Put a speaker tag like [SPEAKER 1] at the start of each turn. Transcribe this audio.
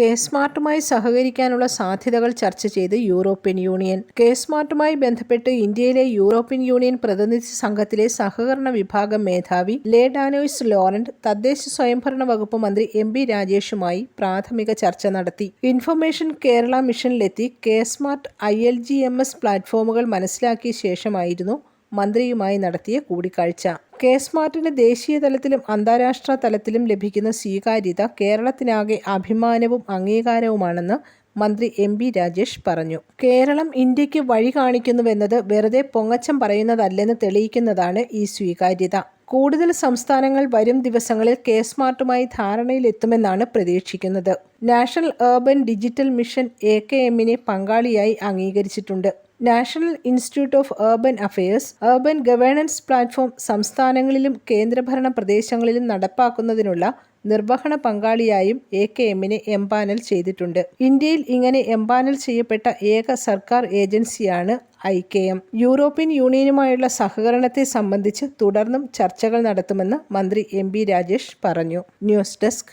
[SPEAKER 1] K സ്മാർട്ടുമായി സഹകരിക്കാനുള്ള സാധ്യതകൾ ചർച്ച ചെയ്ത് യൂറോപ്യൻ യൂണിയൻ. കെ സ്മാർട്ടുമായി ബന്ധപ്പെട്ട് ഇന്ത്യയിലെ യൂറോപ്യൻ യൂണിയൻ പ്രതിനിധി സംഘത്തിലെ സഹകരണ വിഭാഗം മേധാവി ലേ ഡാനോയ്സ് ലോറന്റ് തദ്ദേശ സ്വയംഭരണ വകുപ്പ് മന്ത്രി എം ബി രാജേഷുമായി പ്രാഥമിക ചർച്ച നടത്തി. Information Kerala മിഷനിലെത്തി K smart I L G M S പ്ലാറ്റ്ഫോമുകൾ മനസ്സിലാക്കിയ ശേഷമായിരുന്നു മന്ത്രിയുമായി നടത്തിയ കൂടിക്കാഴ്ച. കെ സ്മാർട്ടിന് ദേശീയ തലത്തിലും അന്താരാഷ്ട്ര തലത്തിലും ലഭിക്കുന്ന സ്വീകാര്യത കേരളത്തിനാകെ അഭിമാനവും അംഗീകാരവുമാണെന്ന് മന്ത്രി എം ബി രാജേഷ് പറഞ്ഞു. കേരളം ഇന്ത്യയ്ക്ക് വഴി കാണിക്കുന്നുവെന്നത് വെറുതെ പൊങ്ങച്ചം പറയുന്നതല്ലെന്ന് തെളിയിക്കുന്നതാണ് ഈ സ്വീകാര്യത. കൂടുതൽ സംസ്ഥാനങ്ങൾ വരും ദിവസങ്ങളിൽ കെ സ്മാർട്ടുമായി ധാരണയിലെത്തുമെന്നാണ് പ്രതീക്ഷിക്കുന്നത്. National urban digital mission A K എമ്മിനെ പങ്കാളിയായി അംഗീകരിച്ചിട്ടുണ്ട്. National institute of urban affairs urban governance platform സംസ്ഥാനങ്ങളിലും കേന്ദ്രഭരണ പ്രദേശങ്ങളിലും നടപ്പാക്കുന്നതിനുള്ള നിർവഹണ പങ്കാളിയായും എ കെ എമ്മിനെ എംപാനൽ ചെയ്തിട്ടുണ്ട്. ഇന്ത്യയിൽ ഇങ്ങനെ എംപാനൽ ചെയ്യപ്പെട്ട ഏക സർക്കാർ ഏജൻസിയാണ് ഐ കെ എം യൂറോപ്യൻ യൂണിയനുമായുള്ള സഹകരണത്തെ സംബന്ധിച്ച് തുടർന്നും ചർച്ചകൾ നടത്തുമെന്ന് മന്ത്രി എം രാജേഷ് പറഞ്ഞു. News desk